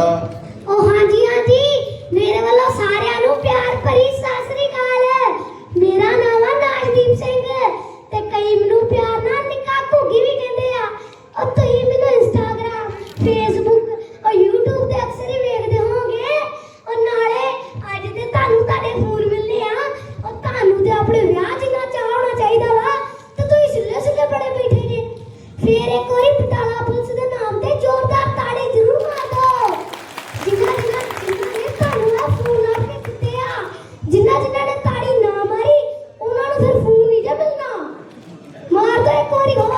ਤੁਹਾਡਾ ਓ ਹਾਂਜੀ ਹਾਂਜੀ ਮੇਰੇ ਵੱਲੋਂ ਸਾਰਿਆਂ ਨੂੰ ਪਿਆਰ ਭਰੀ ਸਤਿ ਸ੍ਰੀ ਅਕਾਲ। ਮੇਰਾ ਨਾਮ ਹੈ ਨਾਜਦੀਪ ਸਿੰਘ ਤੇ ਕਈ ਮੈਨੂੰ ਪਿਆਰ ਨਾਲ ਨਿੱਕਾ ਘੁੱਗੀ ਵੀ ਕਹਿੰਦੇ ਆ। ਉਹ ਤੁਸੀਂ ਮੈਨੂੰ ਇੰਸਟਾਗ੍ਰam ਫੇਸਬੁੱਕ ਔਰ YouTube ਤੇ ਅਕਸਰ ਹੀ ਵੇਖਦੇ ਹੋਵੋਗੇ। ਔਰ ਨਾਲੇ ਅੱਜ ਤੇ ਤੁਹਾਨੂੰ ਤੁਹਾਡੇ ਫੋਨ ਮਿਲਨੇ ਆ। ਔਰ ਤੁਹਾਨੂੰ ਤੇ ਆਪਣੇ ਵਿਆਹ ਜਿੰਨਾ ਚਾਹ ਹੋਣਾ ਚਾਹੀਦਾ ਵਾ, ਤੇ ਤੁਸੀਂ ਸਿੱਲੇ ਸਿੱਲੇ ਬੜੇ ਬੈਠੇ ਜੇ। ਫੇਰ ਇੱਕ ਵਾਰੀ ਬਟਾਲਾ ਪੁਲਿਸ ਦੇ ਨਾਮ ਤੇ ਜ਼ੋਰਦਾਰ ਤਾੜੀ ਜ਼ਰੂਰ ਮਾਰ ਦਿਓ ਜਿਨ੍ਹਾਂ ਜਿਨ੍ਹਾਂ ਜਿਨ੍ਹਾਂ ਨੇ ਤੁਹਾਨੂੰ ਆ ਫੋਨ ਲਾ ਕੇ ਦਿੱਤੇ ਆ ਜਿਨ੍ਹਾਂ ਜਿਨ੍ਹਾਂ ਨੇ ਤਾੜੀ ਨਾ ਮਾਰੀ ਉਹਨਾਂ ਨੂੰ ਫਿਰ ਫੋਨ ਨਹੀਂ ਜੇ ਮਿਲਣਾ ਮਾਰ ਦੋ ਇੱਕ ਵਾਰੀ ਹੋਰ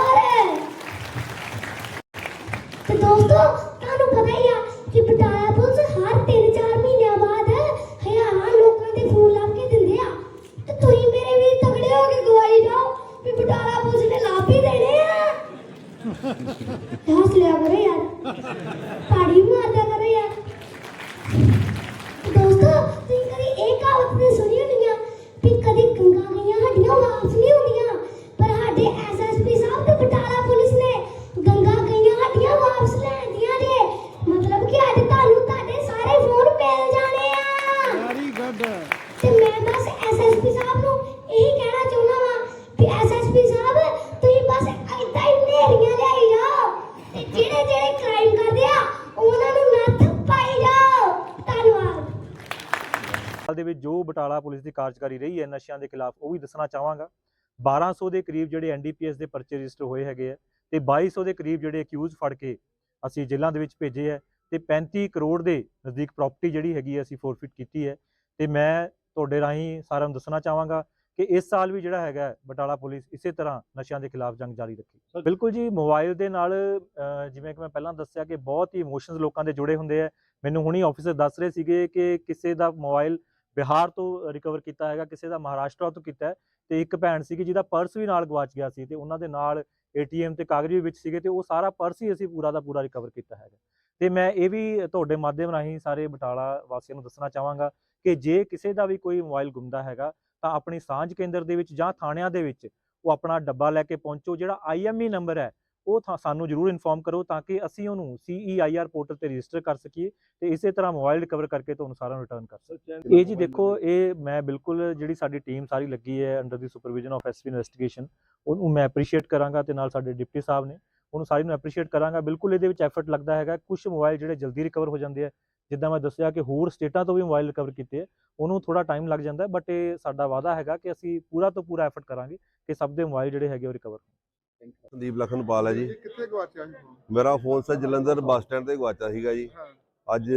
ਤੇ ਦੋਸਤੋ ਤੁਹਾਨੂੰ ਪਤਾ ਹੀ ਆ ਕਿ ਬਟਾਲਾ ਪੁਲਿਸ ਹਰ 3-4 ਮਹੀਨਿਆਂ ਬਾਅਦ ਹਜ਼ਾਰਾਂ ਲੋਕਾਂ ਦੇ ਫੋਨ ਲਾ ਕੇ ਦਿੰਦੇ ਆ ਤੇ ਤੁਸੀਂ ਮੇਰੇ ਵੀਰ ਤਗੜੇ ਹੋ ਕੇ ਗਵਾਈ ਜਾਓ ਵੀ ਬਟਾਲਾ ਲਾਭ ਹੀ ਦੇਣੇ ਆ। ਹੱਸ ਲਿਆ ਕਰੋ ਯਾਰ। ਤਾੜੀ ਮਾਰਦਾ ਕਰੋ ਯਾਰ। ਦੋਸਤੋ, ਤੁਸੀਂ ਕਦੀ ਇਹ ਕਹਾਵਤ ਤੇ ਸੁਣੀ ਹੋਣੀ ਆ ਵੀ ਕਦੀ ਗੰਗਾ ਗਈਆਂ, ਹੱਡੀਆਂ ਵਾਪਸ ਨਹੀਂ ਹੁੰਦੀਆਂ ਪਰ ਸਾਡੇ ਐਸਐਸਪੀ ਸਾਹਿਬ ਤੇ ਬਟਾਲਾ ਦੇ ਵਿੱਚ ਜੋ ਬਟਾਲਾ ਪੁਲਿਸ ਦੀ ਕਾਰਜਕਾਰੀ ਰਹੀ ਹੈ ਨਸ਼ਿਆਂ ਦੇ ਖਿਲਾਫ ਉਹ ਵੀ ਦੱਸਣਾ ਚਾਹਾਂਗਾ। 1200 ਦੇ ਕਰੀਬ ਜਿਹੜੇ ਐਨਡੀਪੀਐਸ ਦੇ ਪਰਚੇ ਰਜਿਸਟਰ ਹੋਏ ਹੈਗੇ ਆ ਤੇ 2200 ਦੇ ਕਰੀਬ ਜਿਹੜੇ ਅਕਿਊਜ਼ ਫੜ ਕੇ ਅਸੀਂ ਜੇਲ੍ਹਾਂ ਦੇ ਵਿੱਚ ਭੇਜੇ ਹੈ ਤੇ 35 ਕਰੋੜ ਦੇ ਨਜ਼ਦੀਕ ਪ੍ਰਾਪਰਟੀ ਜਿਹੜੀ ਹੈਗੀ ਅਸੀਂ ਫੋਰਫਿਟ ਕੀਤੀ ਹੈ। ਤੇ ਮੈਂ ਤੁਹਾਡੇ ਰਾਹੀਂ ਸਾਰਿਆਂ ਨੂੰ ਦੱਸਣਾ ਚਾਹਾਂਗਾ ਕਿ ਇਸ ਸਾਲ ਵੀ ਜਿਹੜਾ ਹੈਗਾ ਬਟਾਲਾ ਪੁਲਿਸ ਇਸੇ ਤਰ੍ਹਾਂ ਨਸ਼ਿਆਂ ਦੇ ਖਿਲਾਫ ਜੰਗ ਜਾਰੀ ਰੱਖੇ। ਬਿਲਕੁਲ ਜੀ ਮੋਬਾਈਲ ਦੇ ਨਾਲ ਜਿਵੇਂ ਕਿ ਮੈਂ ਪਹਿਲਾਂ ਦੱਸਿਆ ਕਿ ਬਹੁਤ ਹੀ ਇਮੋਸ਼ਨਸ ਲੋਕਾਂ ਦੇ ਜੁੜੇ ਹੁੰਦੇ ਆ। ਮੈਨੂੰ ਹੁਣੀ ਆਫੀਸਰ ਦੱਸ ਰਹੇ ਸੀਗੇ ਕਿ ਕਿਸੇ ਦਾ ਮੋਬਾਈਲ ਬਿਹਾਰ ਤੋਂ ਰਿਕਵਰ ਕੀਤਾ ਹੈਗਾ, ਕਿਸੇ ਦਾ ਮਹਾਰਾਸ਼ਟਰ ਤੋਂ ਕੀਤਾ ਹੈ। ਤੇ ਇੱਕ ਭੈਣ ਸੀਗੀ ਜਿਹਦਾ ਪਰਸ ਵੀ ਨਾਲ ਗਵਾਚ ਗਿਆ ਸੀ ਤੇ ਉਹਨਾਂ ਦੇ ਨਾਲ ਏਟੀਐਮ ਤੇ ਕਾਗਜ਼ ਵੀ ਵਿੱਚ ਸੀਗੇ ਤੇ ਉਹ ਸਾਰਾ ਪਰਸ ਹੀ ਅਸੀਂ ਪੂਰਾ ਦਾ ਪੂਰਾ ਰਿਕਵਰ ਕੀਤਾ ਹੈਗਾ। ਤੇ ਮੈਂ ਇਹ ਵੀ ਤੁਹਾਡੇ ਮਾਧਿਅਮ ਰਾਹੀਂ ਸਾਰੇ ਬਟਾਲਾ ਵਾਸੀਆਂ ਨੂੰ ਦੱਸਣਾ ਚਾਹਾਂਗਾ ਕਿ ਜੇ ਕਿਸੇ ਦਾ ਵੀ ਕੋਈ ਮੋਬਾਈਲ ਗੁੰਮਦਾ ਹੈਗਾ, ਤਾਂ ਆਪਣੀ ਸਾਂਝ ਕੇਂਦਰ ਦੇ ਵਿੱਚ ਜਾਂ ਥਾਣਿਆਂ ਦੇ ਵਿੱਚ ਉਹ ਆਪਣਾ ਡੱਬਾ ਲੈ ਕੇ ਪਹੁੰਚੋ, ਜਿਹੜਾ ਆਈਐਮਈ ਨੰਬਰ ਹੈ। ਉਹ ਸਾਨੂੰ ਜਰੂਰ ਇਨਫੋਰਮ ਕਰੋ ਤਾਂ ਕਿ ਅਸੀਂ ਉਹਨੂੰ ਸੀਈਆਈਆਰ ਪੋਰਟਲ ਤੇ ਰਜਿਸਟਰ ਕਰ ਸਕੀਏ ਤੇ ਇਸੇ ਤਰ੍ਹਾਂ ਮੋਬਾਈਲ ਰਿਕਵਰ ਕਰਕੇ ਤੁਹਾਨੂੰ ਸਾਰਿਆਂ ਨੂੰ ਰਿਟਰਨ ਕਰ ਸਕੀਏ। ਇਹ ਜੀ ਦੇਖੋ ਇਹ ਮੈਂ ਬਿਲਕੁਲ ਜਿਹੜੀ ਸਾਡੀ ਟੀਮ ਸਾਰੀ ਲੱਗੀ ਹੈ ਅੰਡਰ ਦੀ ਸੁਪਰਵਿਜ਼ਨ ਆਫ ਐਸਪੀ ਇਨਵੈਸਟੀਗੇਸ਼ਨ ਉਹਨੂੰ ਮੈਂ ਐਪਰੀਸ਼ੀਏਟ ਕਰਾਂਗਾ ਤੇ ਨਾਲ ਸਾਡੇ ਡਿਪਟੀ ਸਾਹਿਬ ਨੇ ਉਹਨੂੰ ਸਾਰੀ ਨੂੰ ਐਪਰੀਸ਼ੀਏਟ ਕਰਾਂਗਾ। ਬਿਲਕੁਲ ਇਹਦੇ ਵਿੱਚ ਐਫਰਟ ਲੱਗਦਾ ਹੈਗਾ ਕੁਝ ਮੋਬਾਈਲ ਜਿਹੜੇ ਜਲਦੀ ਰਿਕਵਰ ਹੋ ਜਾਂਦੇ ਆ ਜਿੱਦਾਂ ਮੈਂ ਦੱਸਿਆ ਕਿ ਹੋਰ ਸਟੇਟਾਂ ਤੋਂ ਵੀ ਮੋਬਾਈਲ ਰਿਕਵਰ ਕੀਤੇ ਆ ਉਹਨੂੰ ਥੋੜਾ ਟਾਈਮ ਲੱਗ ਜਾਂਦਾ ਬਟ ਇਹ ਸਾਡਾ ਵਾਅਦਾ ਹੈਗਾ ਕਿ ਅਸੀਂ ਪੂਰਾ ਤੋਂ ਪੂਰਾ ਐਫਰਟ ਕਰਾਂਗੇ ਕਿ ਸਭ ਦੇ ਮੋਬਾਈਲ ਜਿਹੜੇ ਹੈਗੇ ਉਹ ਰਿਕਵਰ ਸੰਦੀਪ ਲਖਨਪਾਲ ਹੈ ਜੀ। ਕਿੱਥੇ ਗਵਾਚਿਆ ਸੀ ਫੋਨ? ਮੇਰਾ phone sir Jalandhar bus stand ਤੇ ਗਵਾਚਾ ਸੀਗਾ ਜੀ। ਅੱਜ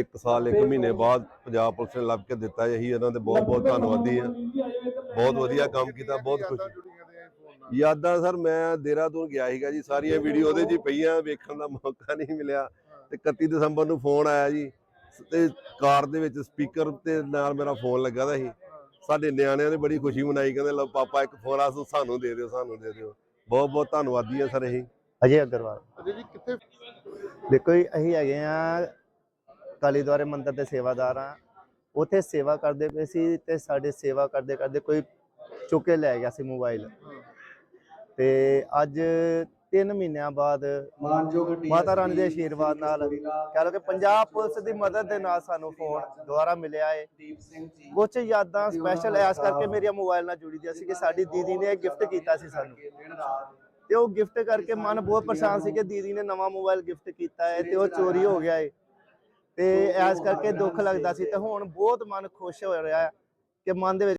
1 ਸਾਲ 1 ਮਹੀਨੇ ਬਾਅਦ ਪੰਜਾਬ ਪੁਲਿਸ ਨੇ ਲੱਭ ਕੇ ਦਿੱਤਾ ਇਹੀ ਇਹਨਾਂ ਦੇ ਬਹੁਤ ਬਹੁਤ ਧੰਨਵਾਦੀ ਆ ਬਹੁਤ ਵਧੀਆ ਕੰਮ ਕੀਤਾ ਬਹੁਤ ਖੁਸ਼ੀ। ਯਾਦਾਂ ਸਰ ਮੈਂ ਦੇਹਰਾਦੂਨ ਗਿਆ ਸੀਗਾ ਜੀ। ਸਾਰੀਆਂ ਵੀਡੀਓ ਉਹਦੇ ਹੀ ਪਈਆਂ ਵੇਖਣ ਦਾ ਮੌਕਾ ਨਹੀਂ ਮਿਲਿਆ। ਤੇ 31 ਦਸੰਬਰ ਨੂੰ ਫੋਨ ਆਇਆ ਜੀ। ਤੇ ਕਾਰ ਦੇ ਵਿੱਚ ਸਪੀਕਰ ਤੇ ਨਾਲ ਮੇਰਾ ਫੋਨ ਲੱਗਾ ਦਾ ਸੀ। ਸਾਡੇ ਨਿਆਣਿਆਂ ਨੇ ਬੜੀ ਖੁਸ਼ੀ ਮਨਾਈ ਕਹਿੰਦੇ ਲਓ ਪਾਪਾ ਇੱਕ ਫੋਨ ਆ ਸੋ ਸਾਨੂੰ ਦੇ ਦਿਓ ਸਾਨੂੰ ਦੇ ਦਿਓ। ਬਹੁਤ ਬਹੁਤ ਧੰਨਵਾਦੀ ਆ ਸਰ ਇਹ ਅਜੇ ਅਗਰਵਾਲ। ਅਜੇ ਜੀ ਕਿੱਥੇ? ਦੇਖੋ ਜੀ ਅਸੀਂ ਹੈਗੇ ਆ ਕਾਲੀ ਦੁਆਰੇ ਮੰਦਿਰ ਦੇ ਸੇਵਾਦਾਰ ਆ ਉੱਥੇ ਸੇਵਾ ਕਰਦੇ ਪਏ ਸੀ ਤੇ ਸਾਡੇ ਸੇਵਾ ਕਰਦੇ ਕਰਦੇ ਕੋਈ ਚੁੱਕ ਕੇ ਲੈ ਗਿਆ ਸੀ ਮੋਬਾਈਲ। ਤੇ ਅੱਜ 3 ਮਹੀਨਿਆਂ ਬਾਅਦ ਮਾਤਾ ਰਾਣੀ ਦੇ ਆਸ਼ੀਰਵਾਦ ਨਾਲ ਕਹ ਲਓ ਕਿ ਪੰਜਾਬ ਪੁਲਿਸ ਦੀ ਮਦਦ ਦੇ ਨਾਲ ਸਾਨੂੰ ਫੋਨ ਦੁਬਾਰਾ ਮਿਲਿਆ ਏ। ਕੁਝ ਯਾਦਾਂ ਸਪੈਸ਼ਲ ਐਸ ਕਰਕੇ ਮੇਰੀਆਂ ਮੋਬਾਈਲ ਨਾਲ ਜੁੜੀ ਦੀਆਂ ਸੀ ਕਿ ਸਾਡੀ ਦੀਦੀ ਨੇ ਗਿਫਟ ਕੀਤਾ ਸੀ ਸਾਨੂੰ। ਤੇ ਉਹ ਗਿਫਟ ਕਰਕੇ ਮਨ ਬਹੁਤ ਪਰੇਸ਼ਾਨ ਸੀ ਕਿ ਦੀਦੀ ਨੇ ਨਵਾਂ ਮੋਬਾਈਲ ਗਿਫਟ ਕੀਤਾ ਹੈ ਤੇ ਉਹ ਚੋਰੀ ਹੋ ਗਿਆ ਹੈ ਤੇ ਐਸ ਕਰਕੇ ਦੁੱਖ ਲੱਗਦਾ ਸੀ ਤੇ ਹੁਣ ਬਹੁਤ ਮਨ ਖੁਸ਼ ਹੋ ਰਿਹਾ ਹੈ ਕਿ ਮਨ ਦੇ ਵਿੱਚ